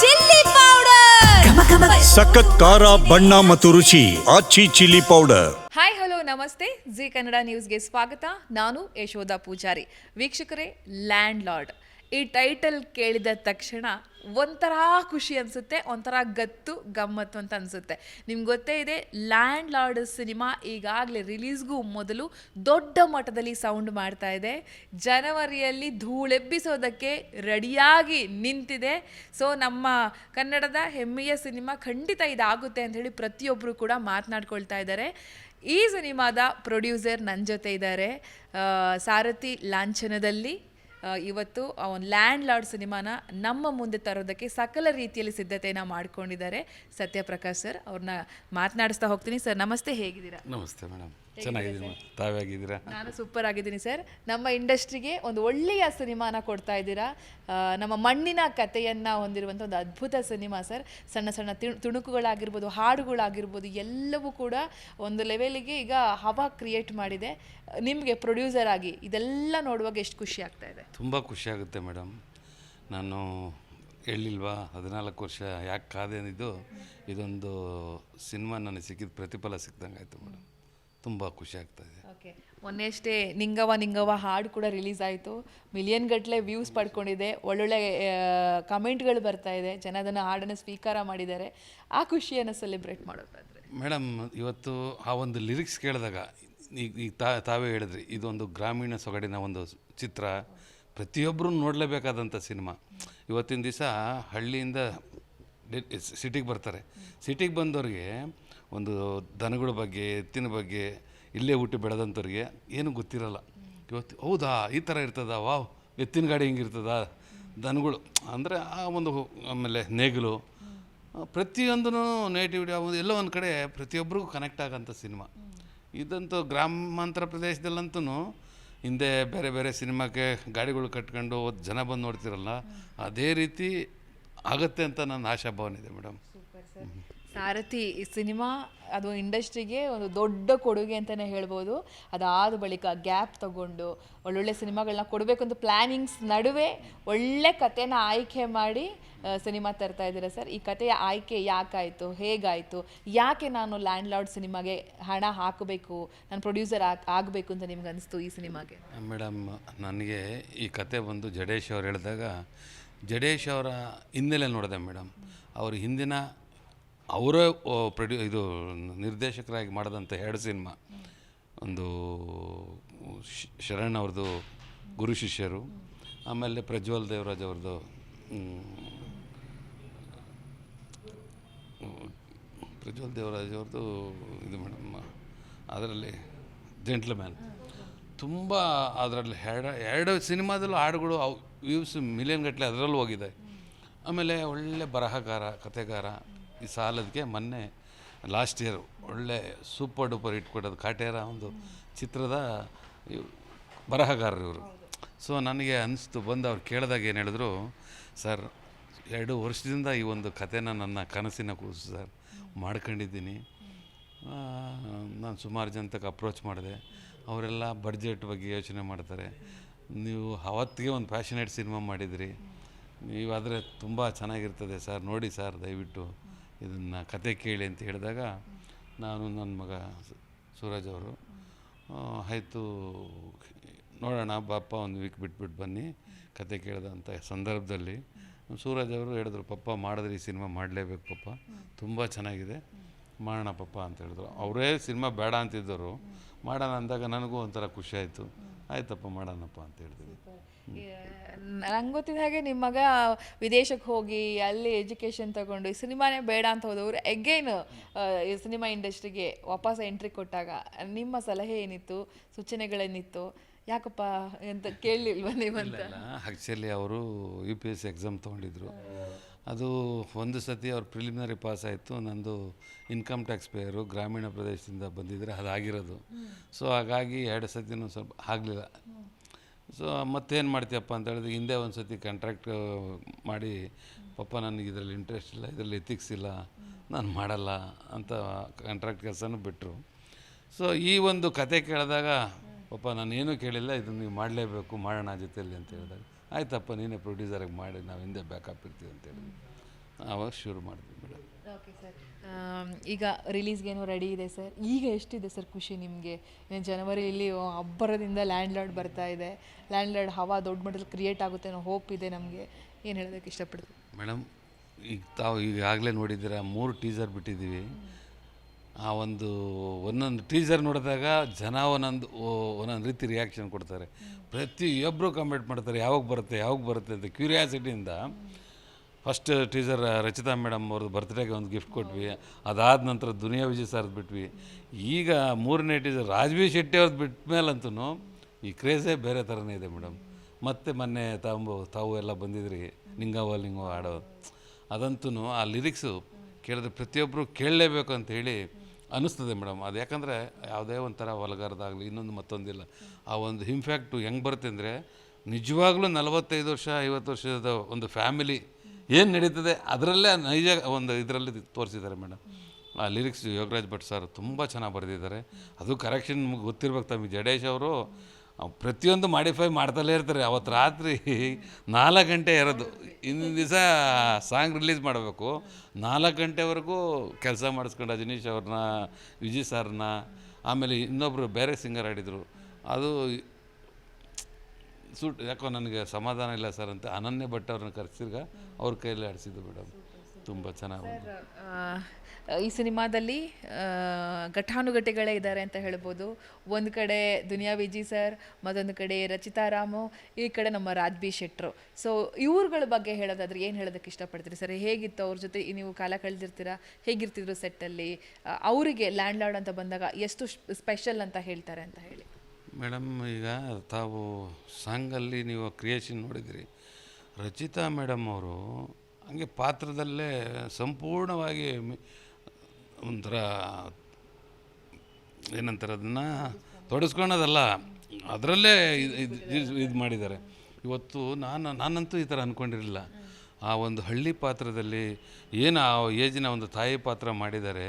Chilli powder. ಸಖತ್ ಖಾರ ಬಣ್ಣ ಮತ್ತು ರುಚಿ Aachi chilli powder. Hi hello ನಮಸ್ತೆ. ಜಿ ಕನ್ನಡ ನ್ಯೂಸ್ಗೆ ಸ್ವಾಗತ. ನಾನು ಯಶೋಧ ಪೂಜಾರಿ. ವೀಕ್ಷಕರೇ ಲ್ಯಾಂಡ್ ಲಾರ್ಡ್ ಈ ಟೈಟಲ್ ಕೇಳಿದ ತಕ್ಷಣ ಒಂಥರ ಖುಷಿ ಅನಿಸುತ್ತೆ, ಒಂಥರ ಗತ್ತು, ಗಮ್ಮತ್ತು ಅಂತ ಅನಿಸುತ್ತೆ. ನಿಮ್ಗೆ ಗೊತ್ತೇ ಇದೆ ಲ್ಯಾಂಡ್ ಲಾರ್ಡ್ ಸಿನಿಮಾ ಈಗಾಗಲೇ ರಿಲೀಸ್ಗೂ ಮೊದಲು ದೊಡ್ಡ ಮಟ್ಟದಲ್ಲಿ ಸೌಂಡ್ ಮಾಡ್ತಾ ಇದೆ. ಜನವರಿಯಲ್ಲಿ ಧೂಳೆಬ್ಬಿಸೋದಕ್ಕೆ ರೆಡಿಯಾಗಿ ನಿಂತಿದೆ. ಸೊ ನಮ್ಮ ಕನ್ನಡದ ಹೆಮ್ಮೆಯ ಸಿನಿಮಾ ಖಂಡಿತ ಇದಾಗುತ್ತೆ ಅಂತ ಹೇಳಿ ಪ್ರತಿಯೊಬ್ಬರು ಕೂಡ ಮಾತನಾಡ್ಕೊಳ್ತಾ ಇದ್ದಾರೆ. ಈ ಸಿನಿಮಾದ ಪ್ರೊಡ್ಯೂಸರ್ ನನ್ನ ಜೊತೆ ಇದ್ದಾರೆ. ಸಾರಥಿ ಲಾಂಛನದಲ್ಲಿ ಇವತ್ತು ಒಂದು ಲ್ಯಾಂಡ್ ಲಾರ್ಡ್ ಸಿನಿಮಾನ ನಮ್ಮ ಮುಂದೆ ತರೋದಕ್ಕೆ ಸಕಲ ರೀತಿಯಲ್ಲಿ ಸಿದ್ಧತೆಯನ್ನು ಮಾಡ್ಕೊಂಡಿದ್ದಾರೆ ಸತ್ಯಪ್ರಕಾಶ್ ಸರ್, ಅವ್ರನ್ನ ಮಾತನಾಡಿಸ್ತಾ ಹೋಗ್ತೀನಿ. ಸರ್, ನಮಸ್ತೆ, ಹೇಗಿದ್ದೀರಾ? ನಮಸ್ತೆ ಮೇಡಮ್. ಚೆನ್ನಾಗಿದ್ದೀನಿ ತಾವಾಗಿದ್ದೀರಾ ನಾನು ಸೂಪರ್ ಆಗಿದ್ದೀನಿ ಸರ್. ನಮ್ಮ ಇಂಡಸ್ಟ್ರಿಗೆ ಒಂದು ಒಳ್ಳೆಯ ಸಿನಿಮಾನ ಕೊಡ್ತಾ ಇದ್ದೀರಾ. ನಮ್ಮ ಮಣ್ಣಿನ ಕಥೆಯನ್ನು ಹೊಂದಿರುವಂಥ ಒಂದು ಅದ್ಭುತ ಸಿನಿಮಾ ಸರ್. ಸಣ್ಣ ಸಣ್ಣ ತುಣುಕುಗಳಾಗಿರ್ಬೋದು ಹಾಡುಗಳಾಗಿರ್ಬೋದು ಎಲ್ಲವೂ ಕೂಡ ಒಂದು ಲೆವೆಲಿಗೆ ಈಗ ಹವಾ ಕ್ರಿಯೇಟ್ ಮಾಡಿದೆ. ನಿಮಗೆ ಪ್ರೊಡ್ಯೂಸರ್ ಆಗಿ ಇದೆಲ್ಲ ನೋಡುವಾಗ ಎಷ್ಟು ಖುಷಿ ಆಗ್ತಾ ಇದೆ? ತುಂಬ ಖುಷಿಯಾಗುತ್ತೆ ಮೇಡಮ್. ನಾನು ಹೇಳಿಲ್ವಾ ಹದಿನಾಲ್ಕು ವರ್ಷ ಯಾಕೆ ಕಾದೆ ಅಂದಿದ್ದು ಇದೊಂದು ಸಿನಿಮಾ ನನಗೆ ಸಿಕ್ಕಿದ ಪ್ರತಿಫಲ ಸಿಕ್ದಂಗೆ ಆಯಿತು ಮೇಡಮ್. ತುಂಬ ಖುಷಿ ಆಗ್ತಾ ಇದೆ. ಓಕೆ. ಮೊನ್ನೆಯಷ್ಟೇ ನಿಂಗವ ನಿಂಗವ ಹಾಡು ಕೂಡ ರಿಲೀಸ್ ಆಯಿತು. ಮಿಲಿಯನ್ ಗಟ್ಟಲೆ ವ್ಯೂಸ್ ಪಡ್ಕೊಂಡಿದೆ. ಒಳ್ಳೊಳ್ಳೆ ಕಮೆಂಟ್ಗಳು ಬರ್ತಾ ಇದೆ. ಜನ ಅದನ್ನು ಹಾಡನ್ನು ಸ್ವೀಕಾರ ಮಾಡಿದ್ದಾರೆ. ಆ ಖುಷಿಯನ್ನು ಸೆಲೆಬ್ರೇಟ್ ಮಾಡೋದಾದ್ರೆ. ಮೇಡಮ್ ಇವತ್ತು ಆ ಒಂದು ಲಿರಿಕ್ಸ್ ಕೇಳಿದಾಗ ಈಗ ಈಗ ತಾ ತಾವೇ ಹೇಳಿದ್ರಿ ಇದೊಂದು ಗ್ರಾಮೀಣ ಸೊಗಡಿನ ಒಂದು ಚಿತ್ರ. ಪ್ರತಿಯೊಬ್ಬರೂ ನೋಡಲೇಬೇಕಾದಂಥ ಸಿನಿಮಾ. ಇವತ್ತಿನ ದಿವಸ ಹಳ್ಳಿಯಿಂದ ಸಿಟಿಗೆ ಬರ್ತಾರೆ. ಸಿಟಿಗೆ ಬಂದವ್ರಿಗೆ ಒಂದು ದನಗಳ ಬಗ್ಗೆ ಎತ್ತಿನ ಬಗ್ಗೆ ಇಲ್ಲೇ ಹುಟ್ಟಿ ಬೆಳೆದಂಥವ್ರಿಗೆ ಏನೂ ಗೊತ್ತಿರಲ್ಲ. ಇವತ್ತು ಹೌದಾ? ಈ ಥರ ಇರ್ತದ? ವಾವ್! ಎತ್ತಿನ ಗಾಡಿ ಹಿಂಗಿರ್ತದ? ದನಗಳು ಅಂದರೆ ಆ ಒಂದು ಆಮೇಲೆ ನೇಗಿಲು ಪ್ರತಿಯೊಂದೂ ನೇಟಿವಿಟಿ ಒಂದು ಎಲ್ಲೋ ಒಂದು ಕಡೆ ಪ್ರತಿಯೊಬ್ಬರಿಗೂ ಕನೆಕ್ಟ್ ಆಗೋಂಥ ಸಿನಿಮಾ. ಇದಂತೂ ಗ್ರಾಮಾಂತರ ಪ್ರದೇಶದಲ್ಲಂತೂ ಹಿಂದೆ ಬೇರೆ ಬೇರೆ ಸಿನಿಮಾಕ್ಕೆ ಗಾಡಿಗಳು ಕಟ್ಕೊಂಡು ಜನ ಬಂದು ನೋಡ್ತಿರಲ್ಲ ಅದೇ ರೀತಿ ಆಗುತ್ತೆ ಅಂತ ನನ್ನ ಆಶಾಭಾವನೆ ಇದೆ ಮೇಡಮ್. ಸಾರಥಿ ಈ ಸಿನಿಮಾ, ಅದು ಇಂಡಸ್ಟ್ರಿಗೆ ಒಂದು ದೊಡ್ಡ ಕೊಡುಗೆ ಅಂತಲೇ ಹೇಳ್ಬೋದು. ಅದಾದ ಬಳಿಕ ಗ್ಯಾಪ್ ತಗೊಂಡು ಒಳ್ಳೊಳ್ಳೆ ಸಿನಿಮಾಗಳನ್ನ ಕೊಡಬೇಕು ಅಂತ ಪ್ಲ್ಯಾನಿಂಗ್ಸ್ ನಡುವೆ ಒಳ್ಳೆ ಕಥೆನ ಆಯ್ಕೆ ಮಾಡಿ ಸಿನಿಮಾ ತರ್ತಾ ಇದ್ದೀರಾ ಸರ್? ಈ ಕಥೆಯ ಆಯ್ಕೆ ಯಾಕಾಯಿತು? ಹೇಗಾಯಿತು? ಯಾಕೆ ನಾನು ಲ್ಯಾಂಡ್ ಲಾರ್ಡ್ ಸಿನಿಮಾಗೆ ಹಣ ಹಾಕಬೇಕು? ನಾನು ಪ್ರೊಡ್ಯೂಸರ್ ಆಗಬೇಕು ಅಂತ ನಿಮ್ಗೆ ಅನಿಸ್ತು ಈ ಸಿನಿಮಾಗೆ? ಮೇಡಮ್, ನನಗೆ ಈ ಕತೆ ಬಂದು ಜಡೇಶ್ ಅವ್ರು ಹೇಳಿದಾಗ, ಜಡೇಶ್ ಅವರ ಹಿನ್ನೆಲೆ ನೋಡಿದೆ ಮೇಡಮ್. ಅವ್ರ ಹಿಂದಿನ ಅವರೇ ಪ್ರೊಡ್ಯೂ, ಇದು, ನಿರ್ದೇಶಕರಾಗಿ ಮಾಡಿದಂಥ ಎರಡು ಸಿನಿಮಾ. ಒಂದು ಶರಣ್ ಅವ್ರದ್ದು ಗುರು ಶಿಷ್ಯರು, ಆಮೇಲೆ ಪ್ರಜ್ವಲ್ ದೇವರಾಜ್ ಅವ್ರದ್ದು ಪ್ರಜ್ವಲ್ ದೇವರಾಜ್ ಅವ್ರದ್ದು ಇದು ಮೇಡಮ್, ಅದರಲ್ಲಿ ಜೆಂಟ್ಲ್ಮ್ಯಾನ್. ತುಂಬ ಅದರಲ್ಲಿ ಎರಡು ಎರಡು ಸಿನಿಮಾದಲ್ಲೂ ಹಾಡುಗಳು ಅವು, ವ್ಯೂಸ್ ಮಿಲಿಯನ್ ಗಟ್ಟಲೆ ಅದರಲ್ಲೂ ಹೋಗಿದೆ. ಆಮೇಲೆ ಒಳ್ಳೆ ಬರಹಗಾರ ಕತೆಗಾರ ಈ ಸಾಲದಕ್ಕೆ ಮೊನ್ನೆ ಲಾಸ್ಟ್ ಇಯರ್ ಒಳ್ಳೆ ಸೂಪರ್ ಡೂಪರ್ ಇಟ್ಕೊಡೋದು ಕಾಟೇರ ಒಂದು ಚಿತ್ರದ ಬರಹಗಾರರು ಇವರು. ಸೊ ನನಗೆ ಅನಿಸ್ತು, ಬಂದು ಅವ್ರು ಕೇಳಿದಾಗ ಏನು ಹೇಳಿದ್ರು ಸರ್ ಎರಡು ವರ್ಷದಿಂದ ಈ ಒಂದು ಕಥೆನ ನನ್ನ ಕನಸಿನ ಕೂಸು ಸರ್ ಮಾಡ್ಕೊಂಡಿದ್ದೀನಿ. ನಾನು ಸುಮಾರು ಜನತಕ್ಕೆ ಅಪ್ರೋಚ್ ಮಾಡಿದೆ. ಅವರೆಲ್ಲ ಬಡ್ಜೆಟ್ ಬಗ್ಗೆ ಯೋಚನೆ ಮಾಡ್ತಾರೆ. ನೀವು ಅವತ್ತಿಗೆ ಒಂದು ಪ್ಯಾಷನೇಟ್ ಸಿನಿಮಾ ಮಾಡಿದ್ರಿ. ನೀವಾದರೆ ತುಂಬ ಚೆನ್ನಾಗಿರ್ತದೆ ಸರ್ ನೋಡಿ ಸರ್ ದಯವಿಟ್ಟು. ಇದನ್ನು ಕತೆ ಕೇಳಿ ಅಂತ ಹೇಳಿದಾಗ ನಾನು ನನ್ನ ಮಗ ಸೂರಜ್ ಅವರು ಆಯಿತು, ನೋಡೋಣ ಬಾಪ ಒಂದು ವೀಕ್ ಬಿಟ್ಬಿಟ್ಟು ಬನ್ನಿ, ಕತೆ ಕೇಳಿದಂಥ ಸಂದರ್ಭದಲ್ಲಿ ಸೂರಜ್ ಅವರು ಹೇಳಿದ್ರು, ಪಪ್ಪ, ಮಾಡಿದ್ರೆ ಈ ಸಿನಿಮಾ ಮಾಡಲೇಬೇಕು ಪಪ್ಪ, ತುಂಬ ಚೆನ್ನಾಗಿದೆ, ಮಾಡೋಣ ಪಪ್ಪ ಅಂತ ಹೇಳಿದ್ರು. ಅವರೇ ಸಿನಿಮಾ ಬೇಡ ಅಂತಿದ್ದರು. ಮಾಡೋಣ ಅಂದಾಗ ನನಗೂ ಒಂಥರ ಖುಷಿ ಆಯಿತು. ಆಯ್ತಪ್ಪ ಮಾಡೋಣಪ್ಪ ಅಂತ ಹೇಳ್ತೀವಿ ನಂಗೆ ಗೊತ್ತಿದ್ದ ಹಾಗೆ ನಿಮ್ಮ ಮಗ ವಿದೇಶಕ್ಕೆ ಹೋಗಿ ಅಲ್ಲಿ ಎಜುಕೇಷನ್ ತಗೊಂಡು ಈ ಸಿನಿಮಾನೇ ಬೇಡ ಅಂತ ಹೋದವರು ಎಗೈನ್ ಈ ಸಿನಿಮಾ ಇಂಡಸ್ಟ್ರಿಗೆ ವಾಪಸ್ ಎಂಟ್ರಿ ಕೊಟ್ಟಾಗ ನಿಮ್ಮ ಸಲಹೆ ಏನಿತ್ತು? ಸೂಚನೆಗಳೇನಿತ್ತು? ಯಾಕಪ್ಪ ಅಂತ? ಕೇಳಲಿಲ್ವ ನೀವಂತ ಆ್ಯಕ್ಚುಲಿ ಅವರು ಯು ಪಿ ಎಸ್ ಎಕ್ಸಾಮ್ ತೊಗೊಂಡಿದ್ರು. ಅದು ಒಂದು ಸತಿ ಅವ್ರ ಪ್ರಿಲಿಮಿನರಿ ಪಾಸ್ ಆಯಿತು. ನಂದು ಇನ್ಕಮ್ ಟ್ಯಾಕ್ಸ್ ಪೇಯರು ಗ್ರಾಮೀಣ ಪ್ರದೇಶದಿಂದ ಬಂದಿದ್ದರೆ ಅದಾಗಿರೋದು. ಸೊ ಹಾಗಾಗಿ ಎರಡು ಸತಿನೂ ಸ್ವಲ್ಪ ಆಗಲಿಲ್ಲ. ಸೊ ಮತ್ತೇನು ಮಾಡ್ತೀಯಪ್ಪ ಅಂತ ಹೇಳಿದ್ರೆ ಹಿಂದೆ ಒಂದು ಸತಿ ಕಾಂಟ್ರಾಕ್ಟ್ ಮಾಡಿ ಪಪ್ಪ ನನಗೆ ಇದರಲ್ಲಿ ಇಂಟ್ರೆಸ್ಟ್ ಇಲ್ಲ ಇದರಲ್ಲಿ ಎಥಿಕ್ಸ್ ಇಲ್ಲ ನಾನು ಮಾಡಲ್ಲ ಅಂತ ಕಾಂಟ್ರಾಕ್ಟ್ ಕೆಲಸನೂ ಬಿಟ್ಟರು ಸೊ ಈ ಒಂದು ಕತೆ ಕೇಳಿದಾಗ ಪಪ್ಪ ನಾನು ಏನೂ ಕೇಳಿಲ್ಲ ಇದನ್ನು ನೀವು ಮಾಡಲೇಬೇಕು ಮಾಡೋಣ ಜೊತೆಯಲ್ಲಿ ಅಂತ ಹೇಳಿದಾಗ. ಆಯ್ತಪ್ಪ ನೀನೇ ಪ್ರೊಡ್ಯೂಸರಾಗಿ ಮಾಡಿ ನಾವು ಹಿಂದೆ ಬ್ಯಾಕಪ್ ಇರ್ತೀವಿ ಅಂತ ಹೇಳಿದ್ವಿ ಆವಾಗ ಶುರು ಮಾಡಿದ್ವಿ ಮೇಡಮ್ ಓಕೆ ಸರ್ ಈಗ ರಿಲೀಸ್ಗೇನೋ ರೆಡಿ ಇದೆ ಸರ್ ಈಗ ಎಷ್ಟಿದೆ ಸರ್ ಖುಷಿ ನಿಮಗೆ? ಜನವರಿಯಲ್ಲಿ ಅಬ್ಬರದಿಂದ ಲ್ಯಾಂಡ್ ಲಾರ್ಡ್ ಬರ್ತಾ ಇದೆ. ಲ್ಯಾಂಡ್ ಲಾರ್ಡ್ ಹವಾ ದೊಡ್ಡ ಮಟ್ಟದಲ್ಲಿ ಕ್ರಿಯೇಟ್ ಆಗುತ್ತೆ ಅನ್ನೋ ಹೋಪ್ ಇದೆ ನಮಗೆ. ಏನು ಹೇಳೋದಕ್ಕೆ ಇಷ್ಟಪಡ್ತೀವಿ ಮೇಡಮ್ ಈಗ ತಾವು ಈಗಾಗಲೇ ನೋಡಿದ್ದೀರಾ ಮೂರು ಟೀಸರ್ ಬಿಟ್ಟಿದ್ದೀವಿ. ಆ ಒಂದು ಒಂದೊಂದು ಟೀಸರ್ ನೋಡಿದಾಗ ಜನ ಒಂದೊಂದು ಒಂದೊಂದು ರೀತಿ ರಿಯಾಕ್ಷನ್ ಕೊಡ್ತಾರೆ. ಪ್ರತಿಯೊಬ್ಬರು ಕಮೆಂಟ್ ಮಾಡ್ತಾರೆ, ಯಾವಾಗ ಬರುತ್ತೆ ಯಾವಾಗ ಬರುತ್ತೆ ಅಂತ ಕ್ಯೂರಿಯಾಸಿಟಿಯಿಂದ ಫಸ್ಟ್ ಟೀಸರ್ ರಚಿತಾ ಮೇಡಮ್ ಅವ್ರದ್ದು ಬರ್ತ್ಡೇಗೆ ಒಂದು ಗಿಫ್ಟ್ ಕೊಟ್ವಿ. ಅದಾದ ನಂತರ ದುನಿಯಾ ವಿಜಯ್ ಸರ್ದು ಬಿಟ್ವಿ. ಈಗ ಮೂರನೇ ಟೀಸರ್ ರಾಜ್ವಿ ಶೆಟ್ಟಿ ಅವ್ರದ್ದು ಬಿಟ್ಟ ಮೇಲಂತೂ ಈ ಕ್ರೇಜೇ ಬೇರೆ ಥರನೇ ಇದೆ ಮೇಡಮ್ ಮತ್ತೆ ಮೊನ್ನೆ ತಾವು ತಾವು ಎಲ್ಲ ಬಂದಿದ್ರಿ ನಿಂಗವ ಲಿಂಗವ ಆಡೋದು ಅದಂತೂ ಆ ಲಿರಿಕ್ಸು ಕೇಳಿದ್ರೆ ಪ್ರತಿಯೊಬ್ಬರು ಕೇಳಲೇಬೇಕು ಅಂತ ಹೇಳಿ ಅನ್ನಿಸ್ತದೆ ಮೇಡಮ್. ಅದು ಯಾಕಂದರೆ ಯಾವುದೇ ಒಂಥರ ಹೊಲಗಾರದಾಗಲಿ ಇನ್ನೊಂದು ಮತ್ತೊಂದಿಲ್ಲ. ಆ ಒಂದು ಇಂಫ್ಯಾಕ್ಟು ಹೆಂಗೆ ಬರುತ್ತೆ ಅಂದರೆ, ನಿಜವಾಗ್ಲೂ ನಲವತ್ತೈದು ವರ್ಷ, ಐವತ್ತು ವರ್ಷದ ಒಂದು ಫ್ಯಾಮಿಲಿ ಏನು ನಡೀತದೆ ಅದರಲ್ಲೇ ನೈಜ ಒಂದು ಇದರಲ್ಲಿ ತೋರಿಸಿದ್ದಾರೆ ಮೇಡಮ್. ಆ ಲಿರಿಕ್ಸ್ ಯೋಗರಾಜ್ ಭಟ್ ಸರ್ ತುಂಬ ಚೆನ್ನಾಗಿ ಬರೆದಿದ್ದಾರೆ. ಅದು ಕರೆಕ್ಷನ್ ನಿಮ್ಗೆ ಗೊತ್ತಿರ್ಬೇಕು ತಮಗೆ. ಜಡೇಶ್ ಅವರು ಅವ್ ಪ್ರತಿಯೊಂದು ಮಾಡಿಫೈ ಮಾಡ್ತಲೇ ಇರ್ತಾರೆ. ಅವತ್ತು ರಾತ್ರಿ ನಾಲ್ಕು ಗಂಟೆ ಇರೋದು. ಇಂದಿನ ದಿವಸ ಸಾಂಗ್ ರಿಲೀಸ್ ಮಾಡಬೇಕು. ನಾಲ್ಕು ಗಂಟೆವರೆಗೂ ಕೆಲಸ ಮಾಡಿಸ್ಕೊಂಡು ಅಜನೀಶ್ ಅವ್ರನ್ನ ವಿಜಯ್ ಸರ್ನ ಆಮೇಲೆ ಇನ್ನೊಬ್ಬರು ಬೇರೆ ಸಿಂಗರ್ ಆಡಿದರು. ಅದು ಸೂಟ್ ಯಾಕೋ ನನಗೆ ಸಮಾಧಾನ ಇಲ್ಲ ಸರ್ ಅಂತ ಅನನ್ಯ ಭಟ್ ಅವ್ರನ್ನ ಕರೆಸಿರ್ಗ ಅವ್ರ ಕೈಯಲ್ಲಿ ಆಡಿಸಿದ್ದು ಮೇಡಮ್ ತುಂಬ ಚೆನ್ನಾಗಿ ಈ ಸಿನಿಮಾದಲ್ಲಿ ಘಟಾನುಘಟಿಗಳೇ ಇದ್ದಾರೆ ಅಂತ ಹೇಳ್ಬೋದು. ಒಂದು ಕಡೆ ದುನಿಯಾ ವಿಜಿ ಸರ್, ಮತ್ತೊಂದು ಕಡೆ ರಚಿತಾ ರಾಮು, ಈ ಕಡೆ ನಮ್ಮ ರಾಜ್ಬಿ ಶೆಟ್ರು. ಸೊ ಇವ್ರುಗಳ ಬಗ್ಗೆ ಹೇಳೋದಾದ್ರೆ ಏನು ಹೇಳೋದಕ್ಕೆ ಇಷ್ಟಪಡ್ತೀರಿ ಸರ್? ಹೇಗಿತ್ತು ಅವ್ರ ಜೊತೆ ನೀವು ಕಾಲ ಕಳೆದಿರ್ತೀರಾ? ಹೇಗಿರ್ತಿದ್ರು ಸೆಟ್ಟಲ್ಲಿ? ಅವರಿಗೆ ಲ್ಯಾಂಡ್ ಲಾರ್ಡ್ ಅಂತ ಬಂದಾಗ ಎಷ್ಟು ಸ್ಪೆಷಲ್ ಅಂತ ಹೇಳ್ತಾರೆ ಅಂತ ಹೇಳಿ. ಮೇಡಮ್, ಈಗ ತಾವು ಸಾಂಗಲ್ಲಿ ನೀವು ಕ್ರಿಯೇಷನ್ ನೋಡಿದಿರಿ. ರಚಿತಾ ಮೇಡಮ್ ಅವರು ಹಂಗೆ ಪಾತ್ರದಲ್ಲೇ ಸಂಪೂರ್ಣವಾಗಿ ಒಂಥರ ಏನಂತಾರೆ ಅದನ್ನು? ತೊಡಸ್ಕೊಳೋದಲ್ಲ ಅದರಲ್ಲೇ ಇದು ಇದು ಮಾಡಿದ್ದಾರೆ. ಇವತ್ತು ನಾನು, ನಾನಂತೂ ಈ ಥರ ಅಂದ್ಕೊಂಡಿರಲಿಲ್ಲ ಆ ಒಂದು ಹಳ್ಳಿ ಪಾತ್ರದಲ್ಲಿ ಏನು ಆ ಏಜಿನ ಒಂದು ತಾಯಿ ಪಾತ್ರ ಮಾಡಿದ್ದಾರೆ.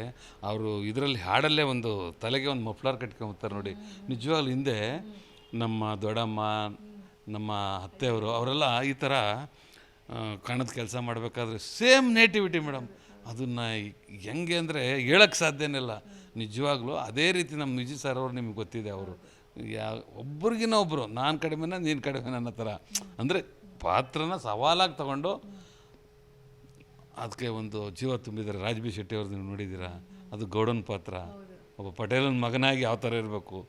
ಅವರು ಇದರಲ್ಲಿ ಹಾಡಲ್ಲೇ ಒಂದು ತಲೆಗೆ ಒಂದು ಮಫ್ಲಾರ್ ಕಟ್ಕೊಂಬತ್ತಾರೆ ನೋಡಿ. ನಿಜವಾಗ್ಲೂ ಹಿಂದೆ ನಮ್ಮ ದೊಡ್ಡಮ್ಮ, ನಮ್ಮ ಅತ್ತೆಯವರು ಅವರೆಲ್ಲ ಈ ಥರ ಕಣದ ಕೆಲಸ ಮಾಡಬೇಕಾದ್ರೆ ಸೇಮ್ ನೇಟಿವಿಟಿ ಮೇಡಮ್. ಅದನ್ನು ಹೆಂಗೆ ಅಂದರೆ ಹೇಳಕ್ಕೆ ಸಾಧ್ಯನಿಲ್ಲ ನಿಜವಾಗ್ಲೂ ಅದೇ ರೀತಿ ನಮ್ಮ ನಿಜ ಸರ್ ಅವರು ನಿಮ್ಗೆ ಗೊತ್ತಿದೆ ಅವರು. ಯಾ ಒಬ್ರಿಗಿನ ಒಬ್ಬರು ನಾನು ಕಡಿಮೆನ, ನೀನು ಕಡಿಮೆನ ಅನ್ನೋ ಥರ. ಅಂದರೆ ಪಾತ್ರನ ಸವಾಲಾಗಿ ತಗೊಂಡು ಅದಕ್ಕೆ ಒಂದು ಜೀವ ತುಂಬಿದ್ದಾರೆ. ರಾಜಬಿ ಶೆಟ್ಟಿ ಅವ್ರದ್ದು ನೀವು ನೋಡಿದ್ದೀರಾ? ಅದು ಗೌಡನ ಪಾತ್ರ. ಒಬ್ಬ ಪಟೇಲನ ಮಗನಾಗಿ ಯಾವ ಥರ ಇರಬೇಕು.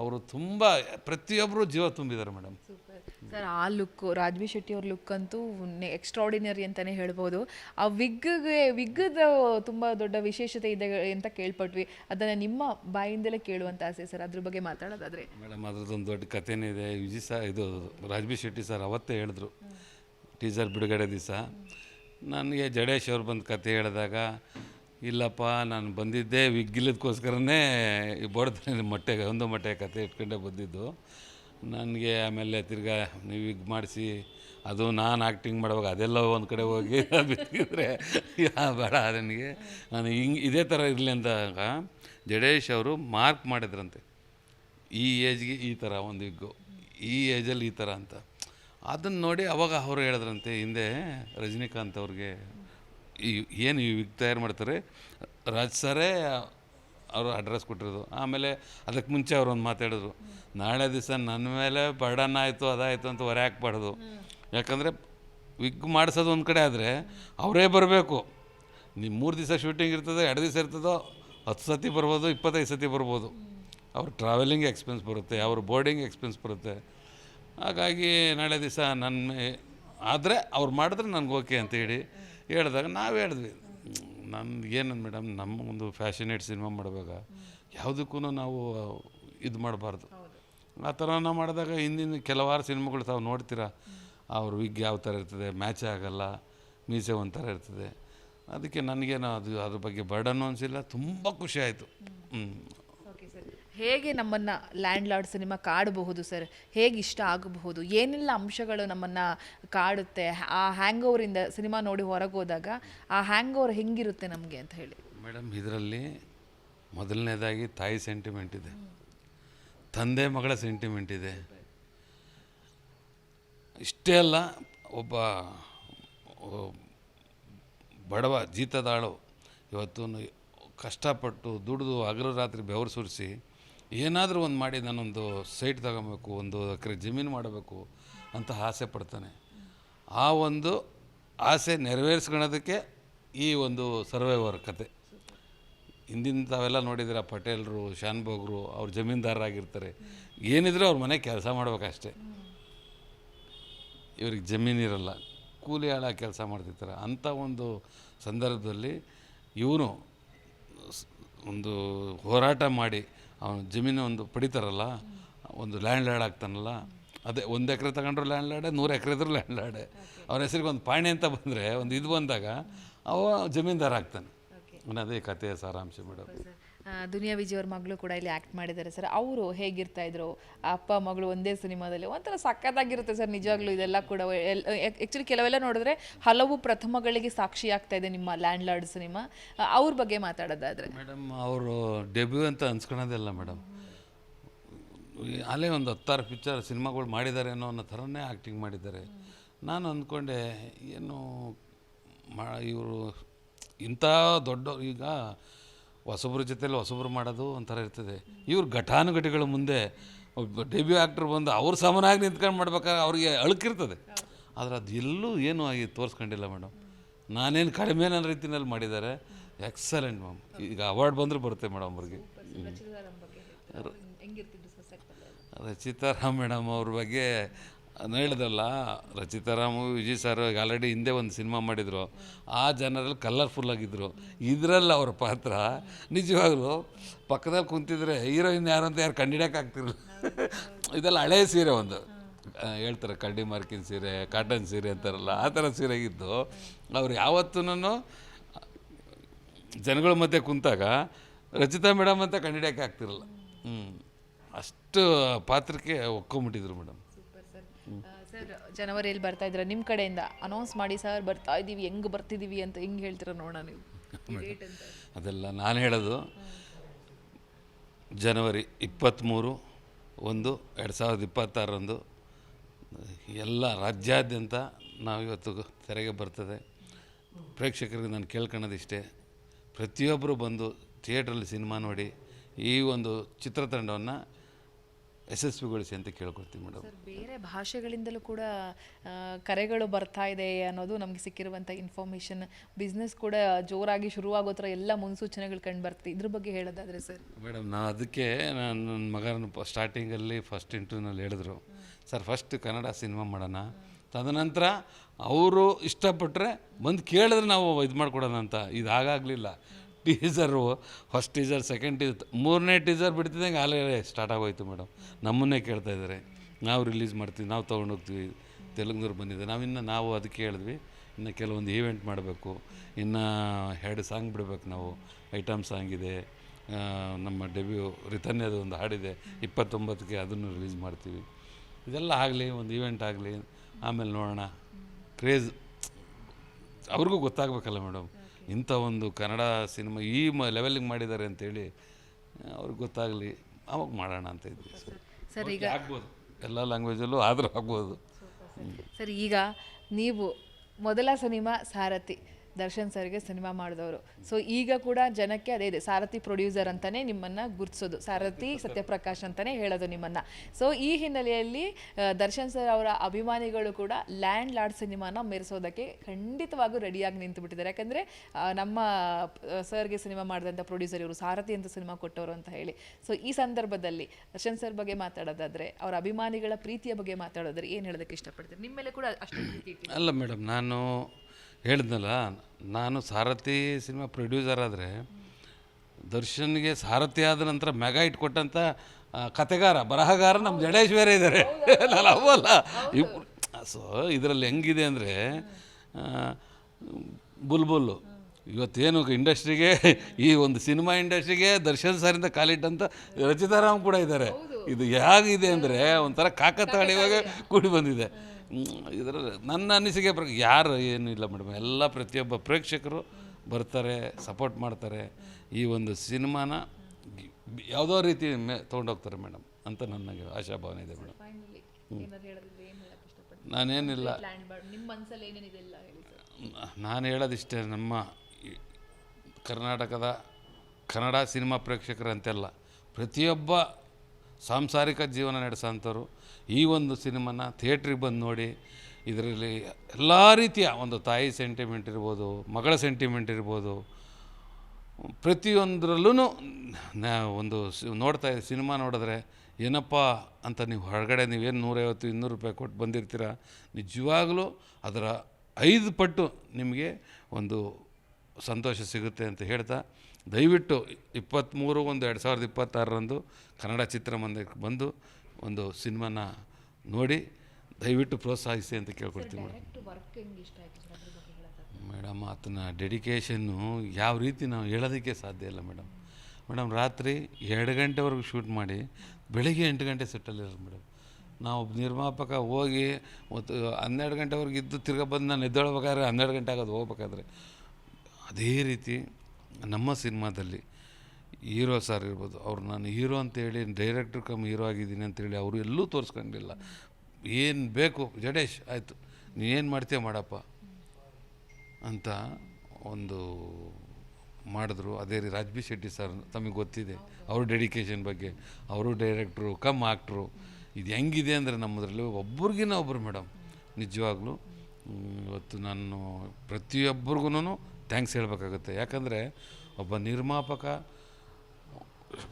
ಅವರು ತುಂಬ ಪ್ರತಿಯೊಬ್ಬರು ಜೀವ ತುಂಬಿದ್ದಾರೆ ಮೇಡಮ್ ಸರ್, ಆ ಲುಕ್ ರಾಜ್ವಿ ಶೆಟ್ಟಿ ಅವ್ರ ಲುಕ್ ಅಂತೂ ಎಕ್ಸ್ಟ್ರಾಡಿನರಿ ಅಂತಾನೆ ಹೇಳ್ಬೋದು. ಆ ವಿಗ್ಗೆ ವಿಗ್ಗದ ತುಂಬ ದೊಡ್ಡ ವಿಶೇಷತೆ ಇದೆ ಅಂತ ಕೇಳ್ಪಟ್ವಿ. ಅದನ್ನು ನಿಮ್ಮ ಬಾಯಿಂದಲೇ ಕೇಳುವಂತ ಆಸೆ ಸರ್, ಅದ್ರ ಬಗ್ಗೆ ಮಾತಾಡೋದಾದ್ರೆ. ಮೇಡಮ್, ಅದ್ರದ್ದೊಂದು ದೊಡ್ಡ ಕಥೆನೇ ಇದೆ. ವಿಜಿ ಸರ್ ಇದು ರಾಜ್ವಿ ಶೆಟ್ಟಿ ಸರ್ ಅವತ್ತೇ ಹೇಳಿದ್ರು. ಟೀಸರ್ ಬಿಡುಗಡೆ ದಿವಸ. ನನಗೆ ಜಡೇಶ್ ಅವ್ರು ಬಂದು ಕತೆ ಹೇಳಿದಾಗ, ಇಲ್ಲಪ್ಪ, ನಾನು ಬಂದಿದ್ದೆ ವಿಗ್ಗಿಲ್ಲದಕ್ಕೋಸ್ಕರನೇ ಬೋಡ್ದ ಮೊಟ್ಟೆಗೆ ಒಂದು ಮೊಟ್ಟೆ ಕತೆ ಇಟ್ಕೊಂಡೇ ಬಂದಿದ್ದು. ನನಗೆ ಆಮೇಲೆ ತಿರ್ಗಾ ನೀವು ವಿಗ್ ಮಾಡಿಸಿ, ಅದು ನಾನು ಆ್ಯಕ್ಟಿಂಗ್ ಮಾಡುವಾಗ ಅದೆಲ್ಲ ಒಂದು ಕಡೆ ಹೋಗಿ ಬಿತ್ತಿದ್ರೆ ಬೇಡ ನನಗೆ. ನಾನು ಹಿಂಗೆ ಇದೇ ಥರ ಇರಲಿ ಅಂದಾಗ ಜಡೇಶ್ ಅವರು ಮಾರ್ಕ್ ಮಾಡಿದ್ರಂತೆ. ಈ ಏಜ್ಗೆ ಈ ಥರ ಒಂದು ವಿಗ್ಗು ಈ ಏಜಲ್ಲಿ ಈ ಥರ ಅಂತ. ಅದನ್ನು ನೋಡಿ ಅವಾಗ ಅವರು ಹೇಳಿದ್ರಂತೆ ಹಿಂದೆ ರಜನಿಕಾಂತ್ ಅವ್ರಿಗೆ, ಈ ಏನು ಈ ವಿಗ್ ತಯಾರು ಮಾಡ್ತಾರೆ? ರಾಜ್ ಸರೇ ಅವರು ಅಡ್ರೆಸ್ ಕೊಟ್ಟಿರೋದು. ಆಮೇಲೆ ಅದಕ್ಕೆ ಮುಂಚೆ ಅವ್ರು ಒಂದು ಮಾತಾಡಿದ್ರು ನಾಳೆ ದಿವಸ ನನ್ನ ಮೇಲೆ ಬರ್ಡನ್ ಆಯಿತು ಅದಾಯಿತು ಅಂತ ಹೊರೆ ಹಾಕ್ಬಾರ್ದು. ಯಾಕಂದರೆ ವಿಗ್ ಮಾಡಿಸೋದು ಒಂದು ಕಡೆ ಆದರೆ ಅವರೇ ಬರಬೇಕು. ನಿಮ್ಮ ಮೂರು ದಿವಸ ಶೂಟಿಂಗ್ ಇರ್ತದೆ, ಎರಡು ದಿವಸ ಇರ್ತದೋ, ಹತ್ತು ಸತಿ ಬರ್ಬೋದು, ಇಪ್ಪತ್ತೈದು ಸತಿ ಬರ್ಬೋದು. ಅವ್ರ ಟ್ರಾವೆಲಿಂಗ್ ಎಕ್ಸ್ಪೆನ್ಸ್ ಬರುತ್ತೆ, ಅವ್ರ ಬೋರ್ಡಿಂಗ್ ಎಕ್ಸ್ಪೆನ್ಸ್ ಬರುತ್ತೆ. ಹಾಗಾಗಿ ನಾಳೆ ದಿವಸ ನನ್ನ ಆದರೆ ಅವ್ರು ಮಾಡಿದ್ರೆ ನನಗೆ ಓಕೆ ಅಂತ ಹೇಳಿ ಹೇಳಿದಾಗ ನಾವು ಹೇಳಿದ್ವಿ. ನಮ್ದು ಏನಂದು ಮೇಡಮ್, ನಮ್ಮ ಒಂದು ಫ್ಯಾಷನೇಟ್ ಸಿನಿಮಾ ಮಾಡುವಾಗ ಯಾವುದಕ್ಕೂ ನಾವು ಇದು ಮಾಡಬಾರ್ದು. ಆ ಥರ ನಾವು ಮಾಡಿದಾಗ ಹಿಂದಿನ ಕೆಲವಾರು ಸಿನಿಮಾಗಳು ತಾವು ನೋಡ್ತೀರಾ, ಅವ್ರ ವಿಗ್ ಯಾವ ಥರ ಇರ್ತದೆ ಮ್ಯಾಚ್ ಆಗಲ್ಲ, ಮೀಸೆ ಒಂಥರ ಇರ್ತದೆ. ಅದಕ್ಕೆ ನನಗೇನು ಅದು, ಅದ್ರ ಬಗ್ಗೆ ಬರ್ಡನ್ನು ಅನಿಸಿಲ್ಲ ತುಂಬ ಖುಷಿ ಆಯಿತು. ಹ್ಞೂ ಹೇಗೆ ನಮ್ಮನ್ನ ಲ್ಯಾಂಡ್ ಲಾರ್ಡ್ ಸಿನಿಮಾ ಕಾಡಬಹುದು ಸರ್ ಹೇಗೆ ಇಷ್ಟ ಆಗಬಹುದು? ಏನೆಲ್ಲ ಅಂಶಗಳು ನಮ್ಮನ್ನ ಕಾಡುತ್ತೆ? ಆ ಹ್ಯಾಂಗ್ ಓವರಿಂದ ಸಿನಿಮಾ ನೋಡಿ ಹೊರಗೆ ಹೋದಾಗ ಆ ಹ್ಯಾಂಗ್ ಓವರ್ ಹೆಂಗಿರುತ್ತೆ ನಮಗೆ ಅಂತ ಹೇಳಿ. ಮೇಡಮ್, ಇದರಲ್ಲಿ ಮೊದಲನೇದಾಗಿ ತಾಯಿ ಸೆಂಟಿಮೆಂಟ್ ಇದೆ. ತಂದೆ ಮಗಳ ಸೆಂಟಿಮೆಂಟ್ ಇದೆ. ಇಷ್ಟೇ ಅಲ್ಲ, ಒಬ್ಬ ಬಡವ ಜೀತದಾಳು ಇವತ್ತು ಕಷ್ಟಪಟ್ಟು ದುಡಿದು ಹಗಲು ರಾತ್ರಿ ಬೆವರು ಸುರಿಸಿ ಏನಾದರೂ ಒಂದು ಮಾಡಿ ನಾನೊಂದು ಸೈಟ್ ತಗೊಬೇಕು, ಒಂದು ಎಕರೆ ಜಮೀನು ಮಾಡಬೇಕು ಅಂತ ಆಸೆ ಪಡ್ತಾನೆ. ಆ ಒಂದು ಆಸೆ ನೆರವೇರಿಸ್ಕೊಳ್ಳೋದಕ್ಕೆ ಈ ಒಂದು ಸರ್ವೈವರ್ ಕತೆ ಹಿಂದಿನ ತಾವೆಲ್ಲ ನೋಡಿದ್ರೆ, ಪಟೇಲರು, ಶಾನ್ಭೋಗರು ಅವ್ರ ಜಮೀನ್ದಾರರಾಗಿರ್ತಾರೆ. ಏನಿದ್ರೂ ಅವ್ರ ಮನೆ ಕೆಲಸ ಮಾಡ್ಬೇಕಷ್ಟೇ. ಇವ್ರಿಗೆ ಜಮೀನಿರಲ್ಲ ಕೂಲಿ ಆಳ ಕೆಲಸ ಮಾಡ್ತಿರ್ತಾರೆ. ಅಂಥ ಒಂದು ಸಂದರ್ಭದಲ್ಲಿ ಇವನು ಒಂದು ಹೋರಾಟ ಮಾಡಿ ಅವನು ಜಮೀನು ಒಂದು ಪಡಿತಾರಲ್ಲ ಒಂದು ಲ್ಯಾಂಡ್ ಲ್ಯಾಡ್ ಆಗ್ತಾನಲ್ಲ ಅದೇ ಒಂದು ಎಕರೆ ತಗೊಂಡ್ರು ಲ್ಯಾಂಡ್ ಲ್ಯಾಡೆ ನೂರು ಎಕರೆ ಇದ್ರೂ ಲ್ಯಾಂಡ್ ಲ್ಯಾಡೆ ಅವ್ರ ಹೆಸರಿಗೆ ಒಂದು ಪಾಣಿ ಅಂತ ಬಂದರೆ ಒಂದು ಇದು ಬಂದಾಗ ಅವ ಜಮೀನ್ದಾರ ಆಗ್ತಾನೆ. ಅದೇ ಕಥೆಯ ಸಾರಾಂಶ ಮೇಡಮ್. ದುನಿಯಾ ವಿಜಯ್ ಅವ್ರ ಮಗಳು ಕೂಡ ಇಲ್ಲಿ ಆ್ಯಕ್ಟ್ ಮಾಡಿದ್ದಾರೆ ಸರ್ ಅವರು ಹೇಗಿರ್ತಾ ಇದ್ರು? ಅಪ್ಪ, ಮಗಳು ಒಂದೇ ಸಿನಿಮಾದಲ್ಲಿ ಒಂಥರ ಸಖತ್ತಾಗಿರುತ್ತೆ ಸರ್ ನಿಜವಾಗ್ಲೂ ಇದೆಲ್ಲ ಕೂಡ ಆ್ಯಕ್ಚುಲಿ ಕೆಲವೆಲ್ಲ ನೋಡಿದ್ರೆ ಹಲವು ಪ್ರಥಮಗಳಿಗೆ ಸಾಕ್ಷಿ ಆಗ್ತಾ ಇದೆ ನಿಮ್ಮ ಲ್ಯಾಂಡ್ ಲಾರ್ಡ್ ಸಿನಿಮಾ ಅವ್ರ ಬಗ್ಗೆ ಮಾತಾಡೋದಾದ್ರೆ. ಮೇಡಮ್, ಅವರು ಡೆಬ್ಯೂ ಅಂತ ಅನ್ಸ್ಕೊಳೋದಿಲ್ಲ ಮೇಡಮ್. ಅಲ್ಲೇ ಒಂದು ಹತ್ತಾರು ಪಿಕ್ಚರ್ ಸಿನಿಮಾಗಳು ಮಾಡಿದ್ದಾರೆ ಅನ್ನೋ ಅನ್ನೋ ಥರನೇ ಆ್ಯಕ್ಟಿಂಗ್ ಮಾಡಿದ್ದಾರೆ. ನಾನು ಅಂದ್ಕೊಂಡೆ, ಏನು ಮಾ ಇವರು ಇಂಥ ದೊಡ್ಡ ಈಗ ಹೊಸಬ್ರ ಜೊತೆಲಿ ಹೊಸಬ್ರು ಮಾಡೋದು ಒಂಥರ ಇರ್ತದೆ. ಇವ್ರು ಘಟಾನುಘಟಿಗಳ ಮುಂದೆ ಒಬ್ಬ ಡೆಬ್ಯೂ ಆ್ಯಕ್ಟ್ರ್ ಬಂದು ಅವ್ರ ಸಮನಾಗಿ ನಿಂತ್ಕೊಂಡು ಮಾಡ್ಬೇಕಾದ್ರೆ ಅವ್ರಿಗೆ ಅಳುಕಿರ್ತದೆ ಆದರೆ ಅದು ಎಲ್ಲೂ ಏನೂ ಆಗಿ ತೋರಿಸ್ಕೊಂಡಿಲ್ಲ ಮೇಡಮ್ ನಾನೇನು ಕಡಿಮೆ ನನ್ನ ರೀತಿನಲ್ಲಿ ಮಾಡಿದ್ದಾರೆ. ಎಕ್ಸಲೆಂಟ್ ಮ್ಯಾಮ್ ಈಗ ಅವಾರ್ಡ್ ಬಂದರೂ ಬರುತ್ತೆ ಮೇಡಮ್ ಅವ್ರಿಗೆ. ರಚಿತಾರಾಮ್ ಮೇಡಮ್ ಅವ್ರ ಬಗ್ಗೆ ನಾನು ರಚಿತಾ ರಚಿತಾರಾಮು ವಿಜಯ್ ಸರ್ ಆಲ್ರೆಡಿ ಹಿಂದೆ ಒಂದು ಸಿನಿಮಾ ಮಾಡಿದರು. ಆ ಜನರಲ್ಲಿ ಕಲರ್ಫುಲ್ ಆಗಿದ್ದರು ಇದರಲ್ಲಿ ಅವ್ರ ಪಾತ್ರ, ನಿಜವಾಗ್ಲೂ ಪಕ್ಕದಲ್ಲಿ ಕುಂತಿದ್ರೆ ಹೀರೋಯಿನ್ ಯಾರು ಅಂತ ಯಾರು ಕಂಡಿಡಿಯೋಕ್ಕಾಗ್ತಿರಲಿಲ್ಲ ಇದೆಲ್ಲ ಹಳೆ ಸೀರೆ ಒಂದು. ಹೇಳ್ತಾರೆ ಕಡ್ಡಿ ಮಾರ್ಕಿನ ಸೀರೆ ಕಾಟನ್ ಸೀರೆ ಅಂತಾರಲ್ಲ, ಆ ಥರ ಸೀರೆಗಿದ್ದು ಅವ್ರು ಯಾವತ್ತೂ ಜನಗಳ ಮಧ್ಯೆ ಕುಂತಾಗ ರಚಿತಾ ಮೇಡಮ್ ಅಂತ ಕಂಡಿಡಿಯೋಕೆ ಆಗ್ತಿರಲ್ಲ ಹ್ಞೂ ಅಷ್ಟು ಪಾತ್ರಕ್ಕೆ ಒಕ್ಕೊಂಬಿಟ್ಟಿದ್ರು ಮೇಡಮ್. ಸರ್ ಜನವರಿಯಲ್ಲಿ ಬರ್ತಾ ಇದ್ರೆ ನಿಮ್ಮ ಕಡೆಯಿಂದ ಅನೌನ್ಸ್ ಮಾಡಿ ಸರ್ ಬರ್ತಾ ಇದ್ದೀವಿ ಹೆಂಗೆ ಬರ್ತಿದ್ದೀವಿ ಅಂತ ಹೆಂಗೆ ಹೇಳ್ತೀರ ನೋಡೋಣ ನೀವು. ಅದೆಲ್ಲ ನಾನು ಹೇಳೋದು ಜನವರಿ ಇಪ್ಪತ್ತ್ಮೂರು ಒಂದು ಎರಡು ಸಾವಿರದ ಇಪ್ಪತ್ತಾರರಂದು ಎಲ್ಲ ರಾಜ್ಯಾದ್ಯಂತ ನಾವು ಇವತ್ತು ತೆರೆಗೆ ಬರ್ತದೆ. ಪ್ರೇಕ್ಷಕರಿಗೆ ನಾನು ಕೇಳ್ಕೊಳ್ಳೋದಿಷ್ಟೇ ಪ್ರತಿಯೊಬ್ಬರು ಬಂದು ಥಿಯೇಟ್ರಲ್ಲಿ ಸಿನಿಮಾ ನೋಡಿ ಈ ಒಂದು ಚಿತ್ರತಂಡವನ್ನು ಯಶಸ್ವಿಗೊಳಿಸಿ ಅಂತ ಕೇಳ್ಕೊಳ್ತೀನಿ ಮೇಡಮ್. ಸರ್ ಬೇರೆ ಭಾಷೆಗಳಿಂದಲೂ ಕೂಡ ಆ, ಕರೆಗಳು ಬರ್ತಾ ಇದೆ ಅನ್ನೋದು ನಮಗೆ ಸಿಕ್ಕಿರುವಂಥ ಇನ್ಫಾರ್ಮೇಷನ್ ಬಿಸ್ನೆಸ್ ಕೂಡ ಜೋರಾಗಿ ಶುರುವಾಗೋ ಥರ ಎಲ್ಲ ಮುನ್ಸೂಚನೆಗಳು ಕಂಡು ಬರ್ತಿದೆ. ಇದ್ರ ಬಗ್ಗೆ ಹೇಳೋದಾದ್ರೆ ಸರ್. ಮೇಡಮ್ ನಾನು ಅದಕ್ಕೆ ನಾನು ನನ್ನ ಮಗನ ಸ್ಟಾರ್ಟಿಂಗಲ್ಲಿ ಫಸ್ಟ್ ಇಂಟರ್ವ್ಯೂನಲ್ಲಿ ಹೇಳಿದ್ರು. ಸರ್ ಫಸ್ಟ್ ಕನ್ನಡ ಸಿನಿಮಾ ಮಾಡೋಣ. ತದನಂತರ ಅವರು ಇಷ್ಟಪಟ್ಟರೆ ಬಂದು ಕೇಳಿದ್ರೆ ನಾವು ಇದು ಮಾಡ್ಕೊಡೋಣ ಅಂತ. ಇದು ಹಾಗಾಗಲಿಲ್ಲ. Teaser first teaser second teaser ಮೂರನೇ ಟೀಸರ್ ಬಿಡ್ತಿದ್ದಂಗೆ ಆಲೇ ಸ್ಟಾರ್ಟ್ ಆಗೋಯ್ತು ಮೇಡಮ್ ನಮ್ಮನ್ನೇ ಕೇಳ್ತಾ ಇದ್ದಾರೆ. ನಾವು ರಿಲೀಸ್ ಮಾಡ್ತೀವಿ, ನಾವು ತೊಗೊಂಡೋಗ್ತೀವಿ ತೆಲುಗುನವ್ರು ಬಂದಿದೆ ನಾವಿನ್ನು ನಾವು ಅದಕ್ಕೆ ಹೇಳಿದ್ವಿ. ಇನ್ನು ಕೆಲವೊಂದು ಈವೆಂಟ್ ಮಾಡಬೇಕು. ಇನ್ನು ಎರಡು ಸಾಂಗ್ ಬಿಡಬೇಕು ನಾವು. ಐಟಮ್ ಸಾಂಗ್ ಇದೆ. ನಮ್ಮ ಡೆಬ್ಯೂ ರಿತನ್ಯದ ಒಂದು ಹಾಡಿದೆ. ಇಪ್ಪತ್ತೊಂಬತ್ತಕ್ಕೆ ಅದನ್ನು ರಿಲೀಸ್ ಮಾಡ್ತೀವಿ. ಇದೆಲ್ಲ ಆಗಲಿ, ಒಂದು ಈವೆಂಟ್ ಆಗಲಿ. ಆಮೇಲೆ ನೋಡೋಣ. ಕ್ರೇಜ್ ಅವ್ರಿಗೂ ಗೊತ್ತಾಗಬೇಕಲ್ಲ ಮೇಡಮ್ ಇಂಥ ಒಂದು ಕನ್ನಡ ಸಿನಿಮಾ ಈ ಮ ಲೆವೆಲಿಗೆ ಮಾಡಿದ್ದಾರೆ ಅಂತೇಳಿ ಅವ್ರಿಗೆ ಗೊತ್ತಾಗಲಿ ಅವಾಗ ಮಾಡೋಣ ಅಂತ ಇದ್ವಿ. ಸರ್ ಸರ್ ಈಗ ಆಗ್ಬೋದು. ಎಲ್ಲ ಲ್ಯಾಂಗ್ವೇಜಲ್ಲೂ ಆದರೂ ಆಗ್ಬೋದು. ಸರ್ ಈಗ ನೀವು ಮೊದಲ ಸಿನಿಮಾ ಸಾರಥಿ. ದರ್ಶನ್ ಸರ್ಗೆ ಸಿನಿಮಾ ಮಾಡಿದವರು. ಸೊ ಈಗ ಕೂಡ ಜನಕ್ಕೆ ಅದೇ ಇದೆ. ಸಾರಥಿ ಪ್ರೊಡ್ಯೂಸರ್ ಅಂತಾನೆ ನಿಮ್ಮನ್ನ ಗುರ್ತಿಸೋದು. ಸಾರಥಿ ಸತ್ಯಪ್ರಕಾಶ್ ಅಂತಾನೆ ಹೇಳೋದು ನಿಮ್ಮನ್ನ. ಸೊ ಈ ಹಿನ್ನೆಲೆಯಲ್ಲಿ ದರ್ಶನ್ ಸರ್ ಅವರ ಅಭಿಮಾನಿಗಳು ಕೂಡ ಲ್ಯಾಂಡ್ ಲಾರ್ಡ್ ಸಿನಿಮಾನ ಮೆರೆಸೋದಕ್ಕೆ ಖಂಡಿತವಾಗೂ ರೆಡಿಯಾಗಿ ನಿಂತು ಬಿಟ್ಟಿದ್ದಾರೆ ಯಾಕಂದ್ರೆ ನಮ್ಮ ಸರ್ಗೆ ಸಿನಿಮಾ ಮಾಡಿದಂಥ ಪ್ರೊಡ್ಯೂಸರ್ ಇವರು. ಸಾರಥಿ ಅಂತ ಸಿನಿಮಾ ಕೊಟ್ಟವರು ಅಂತ ಹೇಳಿ. ಸೊ ಈ ಸಂದರ್ಭದಲ್ಲಿ ದರ್ಶನ್ ಸರ್ ಬಗ್ಗೆ ಮಾತಾಡೋದಾದ್ರೆ, ಅವರ ಅಭಿಮಾನಿಗಳ ಪ್ರೀತಿಯ ಬಗ್ಗೆ ಮಾತಾಡೋದ್ರೆ ಏನು ಹೇಳೋದಕ್ಕೆ ಇಷ್ಟಪಡ್ತೀರಿ? ನಿಮ್ಮ ಮೇಲೆ ಕೂಡ ಅಷ್ಟು. ಅಲ್ಲ ಮೇಡಮ್, ನಾನು ಹೇಳಿದ್ನಲ್ಲ ನಾನು ಸಾರಥಿ ಸಿನಿಮಾ ಪ್ರೊಡ್ಯೂಸರ್ ಆದರೆ ದರ್ಶನ್ಗೆ ಸಾರಥಿ ಆದ ನಂತರ ಮೆಗಾ ಇಟ್ಕೊಟ್ಟಂಥ ಕತೆಗಾರ ಬರಹಗಾರ ನಮ್ಮ ಜಡೇಶ್ ಬೇರೆ ಇದ್ದಾರೆ ನಾನು ಅವಲ್ಲ ಸೊ ಇದರಲ್ಲಿ ಹೆಂಗಿದೆ ಅಂದರೆ ಬುಲ್ಬುಲ್ಲು ಇವತ್ತೇನು ಇಂಡಸ್ಟ್ರಿಗೆ ಈ ಒಂದು ಸಿನಿಮಾ ಇಂಡಸ್ಟ್ರಿಗೆ ದರ್ಶನ್ ಸರಿಂದ ಕಾಲಿಟ್ಟಂಥ ರಚಿತಾರಾಮ್ ಕೂಡ ಇದ್ದಾರೆ ಇದು ಹೇಗಿದೆ ಅಂದರೆ ಒಂಥರ ಕಾಕತಾಳೀಯವಾಗಿ ಕೂಡಿ ಬಂದಿದೆ. ಇದರ ನನ್ನ ಅನಿಸಿಕೆ ಪ್ರ ಯಾರು ಏನೂ ಇಲ್ಲ ಮೇಡಮ್ ಎಲ್ಲ ಪ್ರತಿಯೊಬ್ಬ ಪ್ರೇಕ್ಷಕರು ಬರ್ತಾರೆ ಸಪೋರ್ಟ್ ಮಾಡ್ತಾರೆ. ಈ ಒಂದು ಸಿನಿಮಾನ ಯಾವುದೋ ರೀತಿ ಮೇ ತೊಗೊಂಡೋಗ್ತಾರೆ ಮೇಡಮ್ ಅಂತ ನನಗೆ ಆಶಾಭಾವನೆ ಇದೆ ಮೇಡಮ್? ನಾನೇನಿಲ್ಲ. ನಾನು ಹೇಳೋದಿಷ್ಟೇ ನಮ್ಮ ಕರ್ನಾಟಕದ ಕನ್ನಡ ಸಿನಿಮಾ ಪ್ರೇಕ್ಷಕರಂತೆಲ್ಲ ಪ್ರತಿಯೊಬ್ಬ ಸಾಂಸಾರಿಕ ಜೀವನ ನಡೆಸೋಂಥವ್ರು. ಈ ಒಂದು ಸಿನಿಮಾನ ಥಿಯೇಟ್ರಿಗೆ ಬಂದು ನೋಡಿ, ಇದರಲ್ಲಿ ಎಲ್ಲ ರೀತಿಯ ಒಂದು ತಾಯಿ ಸೆಂಟಿಮೆಂಟ್ ಇರ್ಬೋದು, ಮಗಳ ಸೆಂಟಿಮೆಂಟ್ ಇರ್ಬೋದು, ಪ್ರತಿಯೊಂದರಲ್ಲೂ ಒಂದು ನೋಡ್ತಾ ಸಿನಿಮಾ ನೋಡಿದ್ರೆ, ಏನಪ್ಪ ಅಂತ ನೀವು ಹೊರಗಡೆ ನೀವೇನು ನೂರೈವತ್ತು, ಇನ್ನೂರು ರೂಪಾಯಿ ಕೊಟ್ಟು ಬಂದಿರ್ತೀರ? ನಿಜವಾಗಲೂ ಅದರ ಐದು ಪಟ್ಟು ನಿಮಗೆ ಒಂದು ಸಂತೋಷ ಸಿಗುತ್ತೆ ಅಂತ ಹೇಳ್ತಾ ದಯವಿಟ್ಟು ಇಪ್ಪತ್ತ್ಮೂರು ಒಂದು ಎರಡು ಸಾವಿರದ ಇಪ್ಪತ್ತಾರರಂದು ಕನ್ನಡ ಚಿತ್ರಮಂದಿರಕ್ಕೆ ಬಂದು ಒಂದು ಸಿನಿಮಾನ ನೋಡಿ ದಯವಿಟ್ಟು ಪ್ರೋತ್ಸಾಹಿಸಿ ಅಂತ ಕೇಳ್ಕೊಡ್ತೀನಿ ಮೇಡಮ್. ಮೇಡಮ್ ಆತನ ಡೆಡಿಕೇಷನ್ನು ಯಾವ ರೀತಿ ನಾವು ಹೇಳೋದಕ್ಕೆ ಸಾಧ್ಯ ಇಲ್ಲ ಮೇಡಮ್. ಮೇಡಮ್ ರಾತ್ರಿ ಎರಡು ಗಂಟೆವರೆಗೂ ಶೂಟ್ ಮಾಡಿ ಬೆಳಿಗ್ಗೆ ಎಂಟು ಗಂಟೆ ಸೆಟ್ಟಲ್ಲಿರೋದು ಮೇಡಮ್. ನಾವು ಒಬ್ಬ ನಿರ್ಮಾಪಕ ಹೋಗಿ ಮತ್ತು ಹನ್ನೆರಡು ಗಂಟೆವರೆಗೆ ಇದ್ದು ತಿರ್ಗಾ ಬಂದು ನಾನು ಎದ್ದೇಳ್ಬೇಕಾದ್ರೆ ಹನ್ನೆರಡು ಗಂಟೆ ಆಗೋದು ಹೋಗ್ಬೇಕಾದ್ರೆ. ಅದೇ ರೀತಿ ನಮ್ಮ ಸಿನಿಮಾದಲ್ಲಿ ಹೀರೋ ಸರ್ ಇರ್ಬೋದು, ಅವ್ರು ನಾನು ಹೀರೋ ಅಂತೇಳಿ ಡೈರೆಕ್ಟ್ರ್ ಕಮ್ ಹೀರೋ ಆಗಿದ್ದೀನಿ ಅಂತೇಳಿ ಅವರು ಎಲ್ಲೂ ತೋರಿಸ್ಕೊಂಡಿಲ್ಲ. ಏನು ಬೇಕು, ಜಡೇಶ್, ಆಯಿತು. ನೀನು ಮಾಡ್ತೀಯ ಮಾಡಪ್ಪ ಅಂತ ಒಂದು ಮಾಡಿದ್ರು. ಅದೇ ರೀ ರಾಜ್ಬಿ ಶೆಟ್ಟಿ ಸರ್, ತಮಗೆ ಗೊತ್ತಿದೆ. ಅವ್ರ ಡೆಡಿಕೇಶನ್ ಬಗ್ಗೆ. ಅವರು ಡೈರೆಕ್ಟ್ರು, ಕಮ್ ಆಕ್ಟ್ರು. ಇದು ಹೆಂಗಿದೆ ಅಂದರೆ ನಮ್ಮದ್ರಲ್ಲಿ ಒಬ್ರಿಗಿನ ಒಬ್ಬರು ಮೇಡಮ್. ನಿಜವಾಗ್ಲೂ ಇವತ್ತು ನಾನು ಪ್ರತಿಯೊಬ್ಬರಿಗೂ ಥ್ಯಾಂಕ್ಸ್ ಹೇಳಬೇಕಾಗುತ್ತೆ. ಯಾಕಂದರೆ ಒಬ್ಬ ನಿರ್ಮಾಪಕ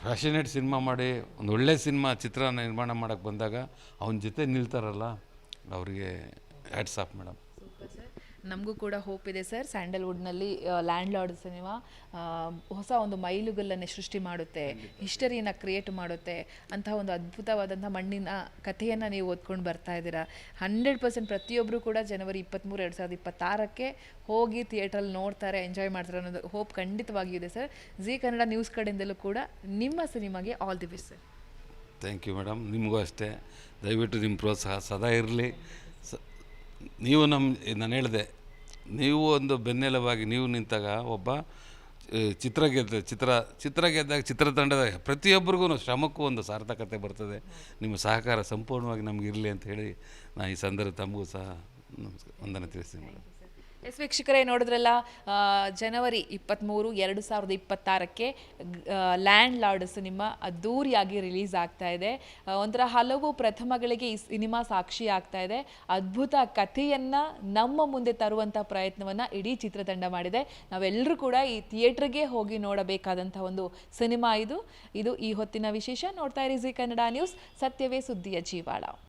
ಫ್ಯಾಷನೇಟ್ ಸಿನಿಮಾ ಮಾಡಿ, ಒಂದು ಒಳ್ಳೆ ಸಿನಿಮಾ ಚಿತ್ರ ನಿರ್ಮಾಣ ಮಾಡೋಕ್ಕೆ ಬಂದಾಗ ಅವನ ಜೊತೆ ನಿಲ್ತಾರಲ್ಲ, ಅವರಿಗೆ ಹ್ಯಾಟ್ಸ್ ಆಫ್ ಮೇಡಮ್. ನಮಗೂ ಕೂಡ ಹೋಪ್ ಇದೆ ಸರ್ ಸ್ಯಾಂಡಲ್ವುಡ್ನಲ್ಲಿ ಲ್ಯಾಂಡ್ ಲಾರ್ಡ್ ಸಿನಿಮಾ ಹೊಸ ಒಂದು ಮೈಲುಗಲ್ಲನ್ನೇ ಸೃಷ್ಟಿ ಮಾಡುತ್ತೆ. ಹಿಸ್ಟರಿಯನ್ನು ಕ್ರಿಯೇಟ್ ಮಾಡುತ್ತೆ. ಅಂತಹ ಒಂದು ಅದ್ಭುತವಾದಂಥ ಮಣ್ಣಿನ ಕಥೆಯನ್ನು ನೀವು ಓದ್ಕೊಂಡು ಬರ್ತಾ ಇದ್ದೀರಾ. ಹಂಡ್ರೆಡ್ ಪರ್ಸೆಂಟ್ ಪ್ರತಿಯೊಬ್ಬರು ಕೂಡ ಜನವರಿ ಇಪ್ಪತ್ತ್ಮೂರು ಎರಡು ಸಾವಿರದ ಇಪ್ಪತ್ತಾರಕ್ಕೆ ಹೋಗಿ ಥಿಯೇಟ್ರಲ್ಲಿ ನೋಡ್ತಾರೆ ಎಂಜಾಯ್ ಮಾಡ್ತಾರೆ ಅನ್ನೋದು ಹೋಪ್ ಖಂಡಿತವಾಗಿಯೂ ಇದೆ ಸರ್ ಜಿ ಕನ್ನಡ ನ್ಯೂಸ್ ಕಡೆಯಿಂದಲೂ ಕೂಡ ನಿಮ್ಮ ಸಿನಿಮಾಗೆ all the best sir thank you madam ನಿಮಗೂ ಅಷ್ಟೇ. ದಯವಿಟ್ಟು ನಿಮ್ಮ ಪ್ರೋತ್ಸಾಹ ಸದಾ ಇರಲಿ. ಸ ನೀವು ನಮ್ಮ ನಾನು ಹೇಳಿದೆ, ನೀವು ಒಂದು ಬೆನ್ನೆಲುಬಾಗಿ ನೀವು ನಿಂತಾಗ ಒಬ್ಬ ಚಿತ್ರ ಗೆದ್ದ, ಚಿತ್ರ ಚಿತ್ರ ಗೆದ್ದಾಗ ಚಿತ್ರತಂಡದ ಪ್ರತಿಯೊಬ್ಬರಿಗೂ ಶ್ರಮಕ್ಕೂ ಒಂದು ಸಾರ್ಥಕತೆ ಬರ್ತದೆ. ನಿಮ್ಮ ಸಹಕಾರ ಸಂಪೂರ್ಣವಾಗಿ ನಮಗಿರಲಿ ಅಂತ ಹೇಳಿ ನಾನು ಈ ಸಂದರ್ಭ ತಮಗೂ ಸಹ ನಮಸ್ಕಾರ, ವಂದನೆ ತಿಳಿಸ್ತೀನಿ ಮೇಡಮ್. ಎಸ್ ವೀಕ್ಷಕರೇ, ನೋಡಿದ್ರಲ್ಲ ಜನವರಿ ಇಪ್ಪತ್ತ್ಮೂರು ಎರಡು ಸಾವಿರದ ಇಪ್ಪತ್ತಾರಕ್ಕೆ ಲ್ಯಾಂಡ್ ಲಾರ್ಡ್ ಸಿನಿಮಾ ಅದ್ದೂರಿಯಾಗಿ ರಿಲೀಸ್ ಆಗ್ತಾ ಇದೆ. ಒಂಥರ ಹಲವು ಪ್ರಥಮಗಳಿಗೆ ಈ ಸಿನಿಮಾ ಸಾಕ್ಷಿ ಆಗ್ತಾ ಇದೆ. ಅದ್ಭುತ ಕಥೆಯನ್ನು ನಮ್ಮ ಮುಂದೆ ತರುವಂಥ ಪ್ರಯತ್ನವನ್ನು ಇಡೀ ಚಿತ್ರತಂಡ ಮಾಡಿದೆ. ನಾವೆಲ್ಲರೂ ಕೂಡ ಈ ಥಿಯೇಟ್ರಿಗೆ ಹೋಗಿ ನೋಡಬೇಕಾದಂಥ ಒಂದು ಸಿನಿಮಾ ಇದು. ಇದು ಈ ಹೊತ್ತಿನ ವಿಶೇಷ. ನೋಡ್ತಾ ಇರಿ ಜಿ ಕನ್ನಡ ನ್ಯೂಸ್. ಸತ್ಯವೇ ಸುದ್ದಿಯ ಜೀವಾಳ.